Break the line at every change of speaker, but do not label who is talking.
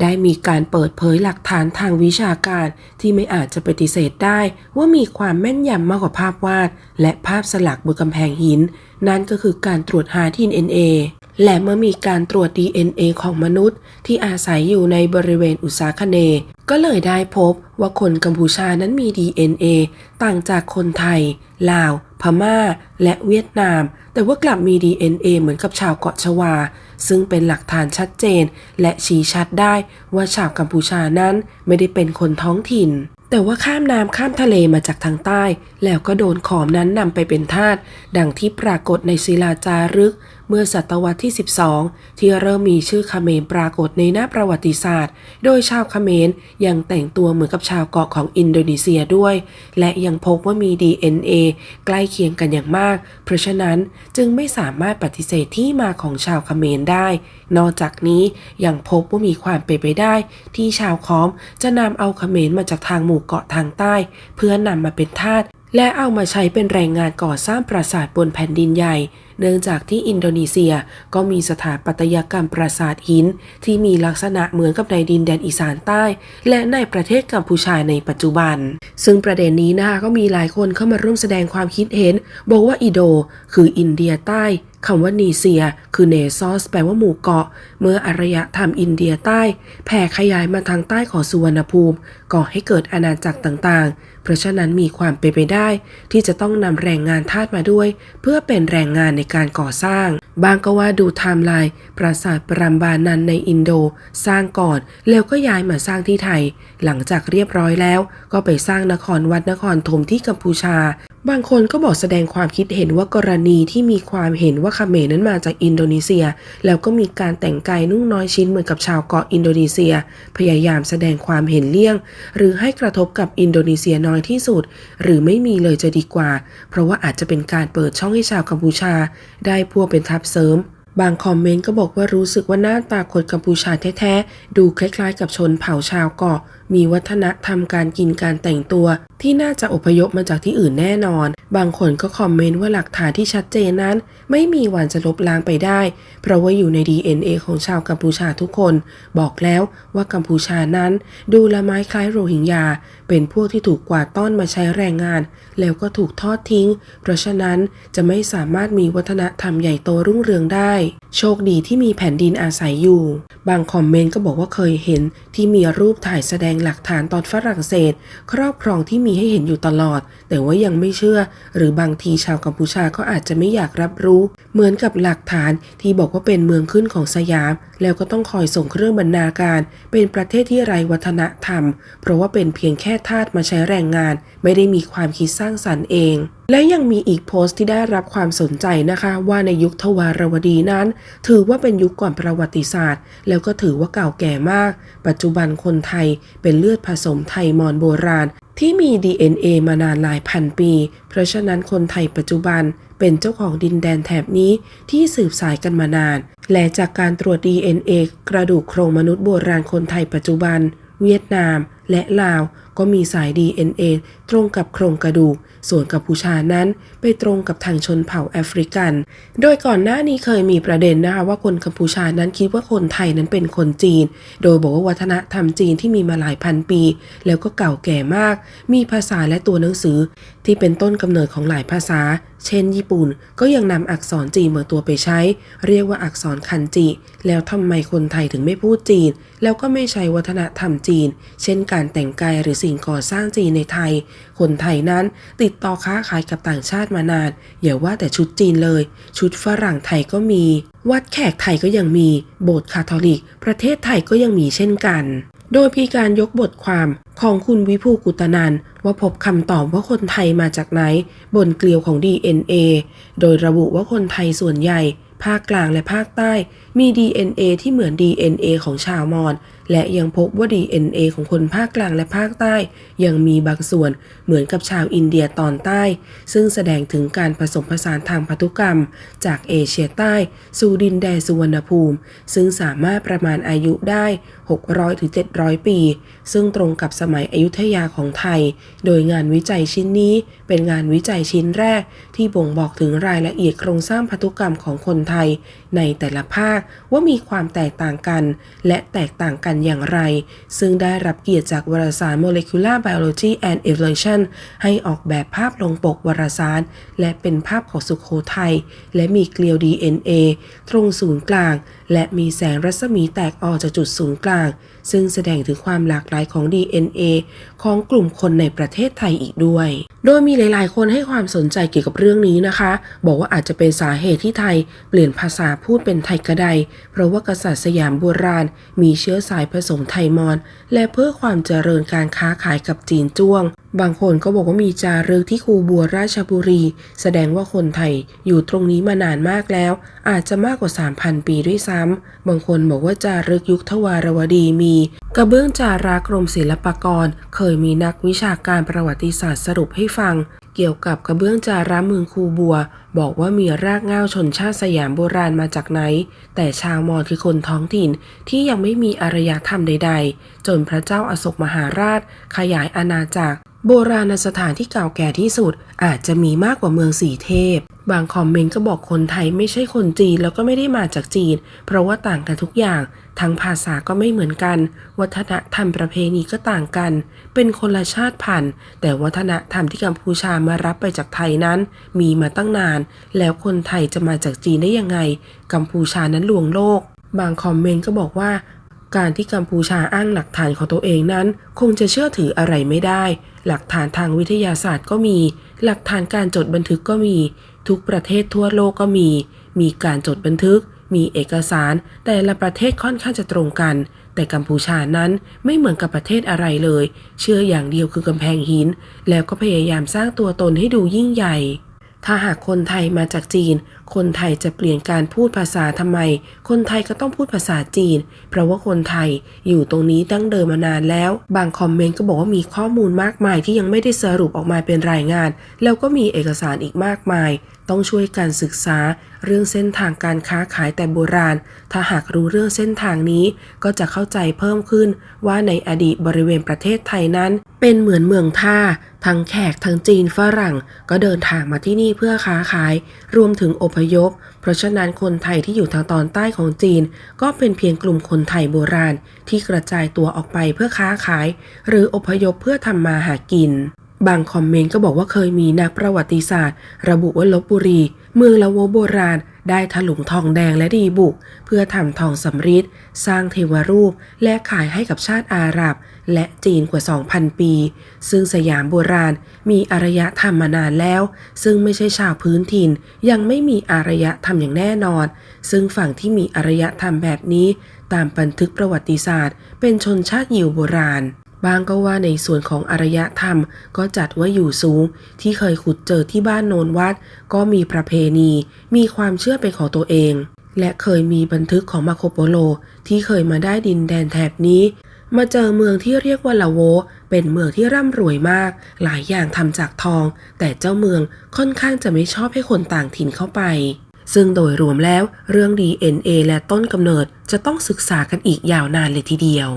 ได้มีการเปิดเผยหลักฐานทางวิชาการที่ไม่อาจจะปฏิเสธได้ว่ามีความแม่นยำมากกว่าภาพวาด และภาพสลักบนกำแพงหินนั่นก็คือการตรวจหา DNA และเมื่อมีการตรวจ DNA ของมนุษย์ ที่อาศัยอยู่ในบริเวณอุตสาคเน ก็เลยได้พบว่าคนกัมพูชานั้นมี DNA ต่างจากคนไทย ลาว พม่า และเวียดนาม แต่ว่ากลับมี DNA เหมือนกับชาวเกาะชวา ซึ่งเป็นหลักฐานชัดเจน และชี้ชัดได้ว่าชาวกัมพูชานั้นไม่ได้เป็นคนท้องถิ่น แต่ว่าข้ามน้ำข้ามทะเลมาจากทางใต้ แล้วก็โดนขอมนั้นนำไปเป็นทาสดังที่ปรากฏในศิลาจารึก เมื่อศตวรรษที่ 12 ที่เริ่มมีชื่อเขมรปรากฏในหน้าประวัติศาสตร์ โดยชาวเขมรยังแต่งตัวเหมือนกับชาวเกาะของอินโดนีเซียด้วย และยังพบว่ามี DNA ใกล้เคียงกันอย่างมาก เพราะฉะนั้นจึงไม่สามารถปฏิเสธที่มาของชาวเขมรได้ นอกจากนี้ยังพบว่ามีความเป็นไปได้ ที่ชาวคอมจะนำเอาเขมรมาจากทางหมู่เกาะทางใต้ เพื่อนำมาเป็นทาสและเอามาใช้เป็นแรงงานก่อสร้างปราสาทบนแผ่นดินใหญ่เนื่องจากที่อินโดนีเซียก็มีสถาปัตยกรรมปราสาทหิน ที่มีลักษณะเหมือนกับในดินแดนอีสานใต้ และในประเทศกัมพูชาในปัจจุบัน ซึ่งประเด็นนี้นะคะก็มีหลายคนเข้ามาร่วมแสดงความคิดเห็น บอกว่าอิโด คืออินเดียใต้คำว่านีเซีย คือเนซอส แปลว่าหมู่เกาะ เมื่ออารยธรรมอินเดียใต้ แผ่ขยายมาทางใต้ของสุวรรณภูมิ ก่อให้เกิดอาณาจักรต่างๆ เพราะฉะนั้นมีความเป็นไปได้ ที่จะต้องนำแรงงานทาสมาด้วย เพื่อเป็นแรงงานในการก่อสร้าง บางก็ว่าดูไทม์ไลน์ปราสาทปรัมบานันในอินโด สร้างก่อน แล้วก็ย้ายมาสร้างที่ไทย หลังจากเรียบร้อยแล้ว ก็ไปสร้างนครวัดนครธมที่กัมพูชา บางคนก็บอกแสดงความคิดเห็นว่ากรณีที่มีความเห็นว่าเมรนั้นมาจากอินโดนีเซีย แล้วก็มีการแต่งกายนุ่งน้อยชิ้นเหมือนกับชาวเกาะอินโดนีเซีย พยายามแสดงความเห็นเลี่ยง หรือให้กระทบกับอินโดนีเซียน้อยที่สุด หรือไม่มีเลยจะดีกว่า เพราะว่าอาจจะเป็นการเปิดช่องให้ชาวกัมพูชา ได้พวกเป็นทัพเสริมบางคอมเมนต์ก็บอกว่ารู้สึกว่าหน้าตาคนกัมพูชาแท้ ๆ ดูคล้ายๆ กับชนเผ่าชาวเกาะมีวัฒนธรรมการกินการแต่งตัว ที่น่าจะอพยพมาจากที่อื่นแน่นอน บางคนก็คอมเมนต์ว่าหลักฐานที่ชัดเจนนั้น ไม่มีวันจะลบล้างไปได้ เพราะว่าอยู่ใน DNA ของชาวกัมพูชาทุกคน บอกแล้วว่ากัมพูชานั้น ดูละไม้คล้ายโรฮิงญา เป็นพวกที่ถูกกวาดต้อนมาใช้แรงงาน แล้วก็ถูกทอดทิ้ง เพราะฉะนั้นจะไม่สามารถมีวัฒนธรรมใหญ่โตรุ่งเรืองได้ โชคดีที่มีแผ่นดินอาศัยอยู่ บางคอมเมนต์ก็บอกว่าเคยเห็นที่มีรูปถ่ายแสดงหลักฐานตอนฝรั่งเศส ครอบครองที่มีให้เห็นอยู่ตลอด แต่ว่ายังไม่เชื่อ หรือบางทีชาวกัมพูชาก็อาจจะไม่อยากรับรู้ เหมือนกับหลักฐานที่บอกว่าเป็นเมืองขึ้นของสยาม แล้วก็ต้องคอยส่งเครื่องบรรณาการ เป็นประเทศที่ไร้วัฒนธรรม เพราะว่าเป็นเพียงแค่ทาสมาใช้แรงงาน ไม่ได้มีความคิดสร้างสรรค์เอง และยังมีอีกโพสต์ที่ได้รับความสนใจนะคะ ว่าในยุคทวารวดีนั้น ถือว่าเป็นยุคก่อนประวัติศาสตร์ แล้วก็ถือว่าเก่าแก่มาก ปัจจุบันคนไทยเป็นเลือดผสมไทยมอญโบราณ ที่มี DNA มานานหลายพันปี เพราะฉะนั้นคนไทยปัจจุบันเป็นเจ้าของดินแดนแถบนี้ที่สืบสายกันมานาน และจากการตรวจ DNA กระดูกโครงมนุษย์โบราณคนไทยปัจจุบัน เวียดนาม และลาวก็มีสาย DNA ตรงกับโครงกระดูก ส่วนกัมพูชานั้นไปตรงกับทางชนเผ่าแอฟริกัน โดยก่อนหน้านี้เคยมีประเด็นนะคะว่าคนกัมพูชานั้นคิดว่าคนไทยนั้นเป็นคนจีน โดยบอกว่าวัฒนธรรมจีนที่มีมาหลายพันปี แล้วก็เก่าแก่มาก มีภาษาและตัวหนังสือ ที่เป็นต้นกำเนิดของหลายภาษา เช่น ญี่ปุ่น ก็ยังนำอักษรจีนมาตัวไปใช้ เรียกว่าอักษรคันจิ แล้วทำไมคนไทยถึงไม่พูดจีน แล้วก็ไม่ใช้วัฒนธรรมจีน เช่นกันการแต่งกายหรือสิ่งก่อสร้างจีนในไทย คนไทยนั้นติดต่อค้าขายกับต่างชาติมานาน อย่าว่าแต่ชุดจีนเลย ชุดฝรั่งไทยก็มี วัดแขกไทยก็ยังมี โบสถ์คาทอลิก ประเทศไทยก็ยังมีเช่นกัน โดยมีการยกบทความของคุณวิภูกุตนันว่าพบคำตอบว่าคนไทยมาจากไหน บนเกลียวของ DNA โดยระบุว่าคนไทยส่วนใหญ่ภาคกลางและภาคใต้มี DNA ที่เหมือน DNA ของชาวมอญ และยังพบว่า DNA ของคนภาคกลางและภาคใต้ ยังมีบางส่วนเหมือนกับชาวอินเดียตอนใต้ ซึ่งแสดงถึงการผสมผสานทางพันธุกรรม จากเอเชียใต้ สู่ดินแดนสุวรรณภูมิ ซึ่งสามารถประมาณอายุได้ 600-700 ปี ซึ่งตรงกับสมัยอยุธยาของไทย โดยงานวิจัยชิ้นนี้เป็นงานวิจัยชิ้นแรก ที่บ่งบอกถึงรายละเอียดโครงสร้างพันธุกรรมของคนไทย ในแต่ละภาคว่ามีความแตกต่างกัน และแตกต่างกันกันอย่างไร ซึ่งได้รับเกียรติจากวารสาร Molecular Biology and Evolution ให้ออกแบบภาพลงปกวารสาร และเป็นภาพของสุขโขทัย และมีเกลียว DNA ตรงศูนย์กลาง และมีแสงรัศมีแตกออกจากจุดศูนย์กลาง ซึ่งแสดงถึงความหลากหลายของ DNA ของกลุ่มคนในประเทศไทยอีกด้วยโดยมีหลาย ๆ คนให้ความสนใจเกี่ยวกับเรื่องนี้นะคะ บอกว่าอาจจะเป็นสาเหตุที่ไทยเปลี่ยนภาษาพูดเป็นไทยกระได เพราะว่ากษัตริย์สยามโบราณ มีเชื้อสายผสมไทยมอญและเพื่อความเจริญการค้าขายกับจีนจ้วง บางคนก็บอกว่ามีจารึกที่คูบัวราชบุรี แสดงว่าคนไทยอยู่ตรงนี้มานานมากแล้ว อาจจะมากกว่า 3,000 ปีด้วยซ้ำบางคนบอกว่าจารึกยุคทวารวดีมี กระเบื้องจารากรมศิลปากร เคยมีนักวิชาการประวัติศาสตร์สรุปให้ฟัง เกี่ยวกับกระเบื้องจาระเมืองคูบัว บอกว่ามีรากเหง้าชนชาติสยามโบราณมาจากไหน แต่ชาวมอญคือคนท้องถิ่นที่ยังไม่มีอารยธรรมใด ๆ จนพระเจ้าอาโศกมหาราช ขยายอาณาจักร โบราณสถานที่เก่าแก่ที่สุด อาจจะมีมากกว่าเมืองสีเทพ บางคอมเมนต์ก็บอกคนไทยไม่ใช่คนจีนแล้วก็ไม่ได้มาจากจีน เพราะว่าต่างกันทุกอย่าง ทั้งภาษาก็ไม่เหมือนกัน วัฒนธรรมประเพณีก็ต่างกัน เป็นคนละชาติพันธุ์ แต่วัฒนธรรมที่กัมพูชามารับไปจากไทยนั้น มีมาตั้งนาน แล้วคนไทยจะมาจากจีนได้ยังไง กัมพูชานั้นลวงโลก บางคอมเมนต์ก็บอกว่า การที่กัมพูชาอ้างหลักฐานของตัวเองนั้น คงจะเชื่อถืออะไรไม่ได้ หลักฐานทางวิทยาศาสตร์ก็มี หลักฐานการจดบันทึกก็มี ทุกประเทศทั่วโลกก็มี มีการจดบันทึก มีเอกสาร แต่ละประเทศค่อนข้างจะตรงกัน แต่กัมพูชานั้นไม่เหมือนกับประเทศอะไรเลย เชื่ออย่างเดียวคือกำแพงหิน แล้วก็พยายามสร้างตัวตนให้ดูยิ่งใหญ่ ถ้าหากคนไทยมาจากจีน คนไทยจะเปลี่ยนการพูดภาษาทำไม คนไทยก็ต้องพูดภาษาจีน เพราะว่าคนไทยอยู่ตรงนี้ตั้งเดิมมานานแล้ว บางคอมเมนต์ก็บอกว่ามีข้อมูลมากมายที่ยังไม่ได้สรุปออกมาเป็นรายงาน แล้วก็มีเอกสารอีกมากมาย ต้องช่วยการศึกษา เรื่องเส้นทางการค้าขายแต่โบราณ ถ้าหากรู้เรื่องเส้นทางนี้ ก็จะเข้าใจเพิ่มขึ้นว่าในอดีตบริเวณประเทศไทยนั้น เป็นเหมือนเมืองท่า ทั้งแขกทั้งจีนฝรั่งก็เดินทางมาที่นี่เพื่อค้าขาย รวมถึงอพยพ เพราะฉะนั้นคนไทยที่อยู่ทางตอนใต้ของจีน ก็เป็นเพียงกลุ่มคนไทยโบราณ ที่กระจายตัวออกไปเพื่อค้าขาย หรืออพยพเพื่อทำมาหากิน บางคอมเมนต์ก็บอกว่าเคยมีนักประวัติศาสตร์ ระบุว่าลบบุรี เมืองละโวโบราณ ได้ถลุงทองแดงและดีบุก เพื่อทำทองสำริดสร้างเทวรูป และขายให้กับชาติอาหรับ และจีนกว่า 2,000 ปี ซึ่งสยามโบราณมีอารยธรรมมานานแล้ว ซึ่งไม่ใช่ชาวพื้นถิ่น ยังไม่มีอารยธรรมอย่างแน่นอน ซึ่งฝั่งที่มีอารยธรรมแบบนี้ ตามบันทึกประวัติศาสตร์ เป็นชนชาติยิวโบราณ บางก็ว่าในส่วนของอารยธรรมก็จัดว่าอยู่สูง ที่เคยขุดเจอที่บ้านโนนวัด ก็มีประเพณี มีความเชื่อเป็นของตัวเอง และเคยมีบันทึกของมาโคโปโล ที่เคยมาได้ดินแดนแถบนี้ มาเจอเมืองที่เรียกว่าลาโว เป็นเมืองที่ร่ำรวยมาก หลายอย่างทำจากทอง แต่เจ้าเมืองค่อนข้างจะไม่ชอบให้คนต่างถิ่นเข้าไปซึ่งโดยรวมแล้วเรื่อง DNA และต้นกำเนิดจะต้องศึกษากันอีกยาวนานเลยทีเดียว